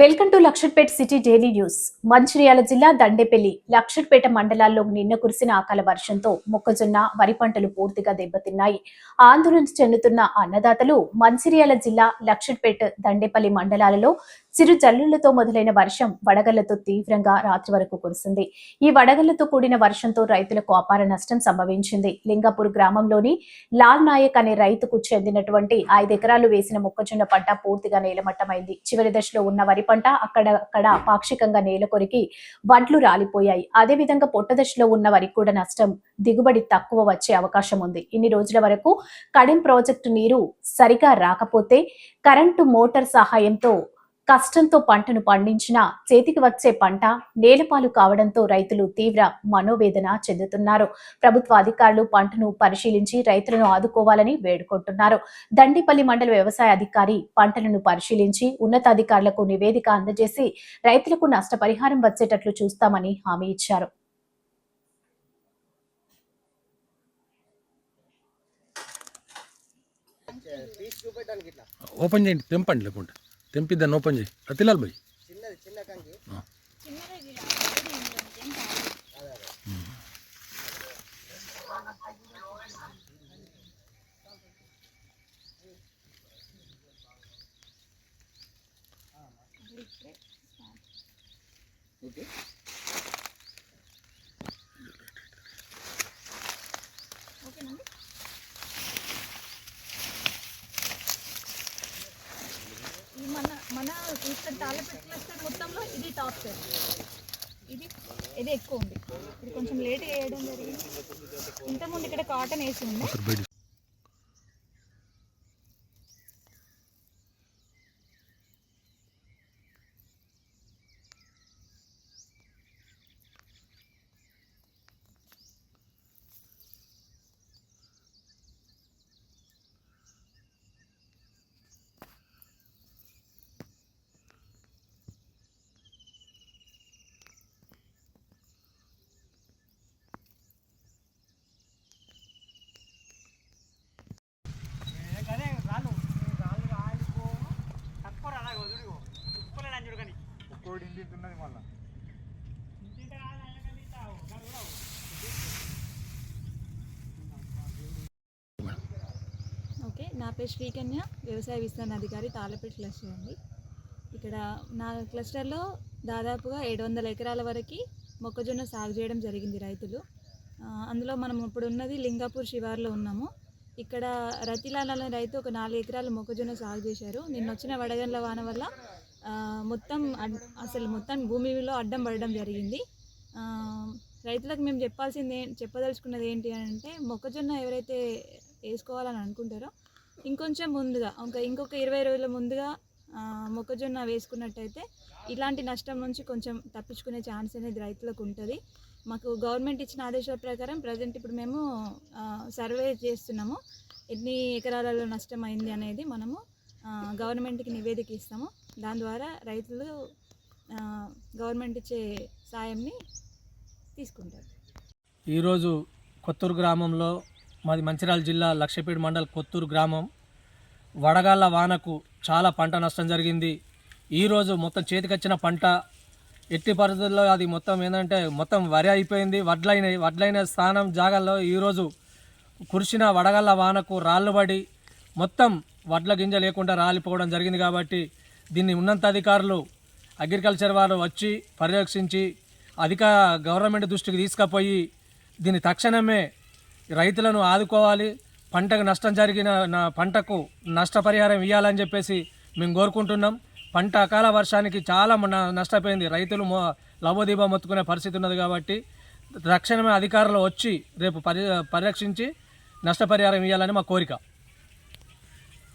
Welcome to Laxettipet city daily news. Mancherial జిల్లా దండేపల్లి లక్షట్పేట మండలాల్లో నిన్న కురిసిన అకాల వర్షంతో మొక్కజొన్న వరి పంటలు పూర్తిగా దెబ్బతిన్నాయి. ఆందోళన చెందుతున్న అన్నదాతలు మంచిర్యాల జిల్లా లక్షట్పేట దండేపల్లి మండలాలలో చిరు జల్లులతో మొదలైన వర్షం వడగళ్ళతో తీవ్రంగా రాత్రి వరకు కురిసింది ఈ వడగళ్ళతో కూడిన వర్షంతో రైతులకు అపార నష్టం సంభవించింది. లింగాపూర్ గ్రామంలోని లాల్ నాయక్ అనే రైతుకు చెందినటువంటి ఐదు ఎకరాలు వేసిన మొక్కజొన్న పంట పూర్తిగా నేలమట్టమైంది. చివరి దశలో ఉన్న వరి పంట అక్కడక్కడ పాక్షికంగా నేల కొరికి వడ్లు రాలిపోయాయి. అదేవిధంగా పొట్ట దశలో ఉన్న వరి కూడా నష్టం దిగుబడి తక్కువ వచ్చే అవకాశం ఉంది. ఇన్ని రోజుల వరకు కడెం ప్రాజెక్టు నీరు సరిగా రాకపోతే కరెంటు మోటార్ సహాయంతో కష్టంతో పంటను పండించిన చేతికి వచ్చే పంట నేలపాలు కావడంతో రైతులు తీవ్ర మనోవేదన చెందుతున్నారు. ప్రభుత్వ అధికారులు పంటను పరిశీలించి రైతులను ఆదుకోవాలని వేడుకుంటున్నారు. దండిపల్లి మండల వ్యవసాయ అధికారి పంటలను పరిశీలించి ఉన్నతాధికారులకు నివేదిక అందజేసి రైతులకు నష్టపరిహారం వచ్చేటట్లు చూస్తామని హామీ ఇచ్చారు. ఓపెన్ చేయండి తెంపండి లేకుండా తెంపి దాన్ని ఓపెన్ చేయి. అది తిలాలి భయ్ ఓకే ఈ మన ఇక్కడ తాళపెట్టు క్లస్టర్ మొత్తంలో ఇది టాప్ సార్ ఇది ఇది ఎక్కువ ఉంది. ఇది కొంచెం లేట్ వేయడం జరిగింది. ఇంతకుముందు ఇక్కడ కాటన్ వేసి ఉంది ఒకసారి బయట ఓకే నా పేరు శ్రీకన్య వ్యవసాయ విస్తరణ అధికారి తాళపేట క్లస్టర్ అండి. ఇక్కడ నా క్లస్టర్లో దాదాపుగా ఏడు వందల ఎకరాల వరకు మొక్కజొన్న సాగు చేయడం జరిగింది రైతులు. అందులో మనం ఇప్పుడు ఉన్నది లింగాపూర్ శివార్లో ఉన్నాము. ఇక్కడ రతిలాల్ రైతు ఒక నాలుగు ఎకరాలు మొక్కజొన్న సాగు చేశారు. నిన్న వచ్చిన వడగండ్ల వాన వల్ల మొత్తం అసలు మొత్తం భూమిలో అడ్డం పడడం జరిగింది. రైతులకు మేము చెప్పాల్సింది చెప్పదలుచుకున్నది ఏంటి అని అంటే మొక్కజొన్న ఎవరైతే వేసుకోవాలని అనుకుంటారో ఇంకొంచెం ముందుగా ఇంకా ఇంకొక ఇరవై రోజుల ముందుగా మొక్కజొన్న వేసుకున్నట్టయితే ఇలాంటి నష్టం నుంచి కొంచెం తప్పించుకునే ఛాన్స్ అనేది రైతులకు ఉంటుంది. మాకు గవర్నమెంట్ ఇచ్చిన ఆదేశాల ప్రకారం ప్రజెంట్ ఇప్పుడు మేము సర్వే చేస్తున్నాము. ఎన్ని ఎకరాలలో నష్టం అయింది అనేది మనము గవర్నమెంట్కి నివేదిక ఇస్తాము. దాని ద్వారా రైతులు గవర్నమెంట్ ఇచ్చే సాయంని తీసుకుంటారు. ఈరోజు కొత్తూరు గ్రామంలో మాది మంచిర్యాల జిల్లా లక్షపేట మండల్ కొత్తూరు గ్రామం. వడగాళ్ళ వానకు చాలా పంట నష్టం జరిగింది. ఈరోజు మొత్తం చేతికొచ్చిన పంట ఎట్టి పరిస్థితుల్లో అది మొత్తం ఏంటంటే మొత్తం వరి అయిపోయింది. వడ్లైన వడ్లైన స్థానం జాగాల్లో ఈరోజు కురిసిన వడగళ్ళ వానకు రాళ్ళు పడి మొత్తం వడ్ల గింజ లేకుండా రాలిపోవడం జరిగింది కాబట్టి దీన్ని ఉన్నంత అధికారులు అగ్రికల్చర్ వారు వచ్చి పర్యవేక్షించి అధిక గవర్నమెంట్ దృష్టికి తీసుకుపోయి దీన్ని తక్షణమే రైతులను ఆదుకోవాలి పంటకు నష్టం జరిగిన నా పంటకు నష్టపరిహారం ఇవ్వాలని చెప్పేసి మేము కోరుకుంటున్నాం. పంట అకాల వర్షానికి చాలా నష్టపోయింది. రైతులు మో లవోదీపం మొత్తుకునే పరిస్థితి ఉన్నది కాబట్టి తక్షణమే అధికారులు వచ్చి రేపు పరి పరిరక్షించి నష్టపరిహారం ఇవ్వాలని మా కోరిక.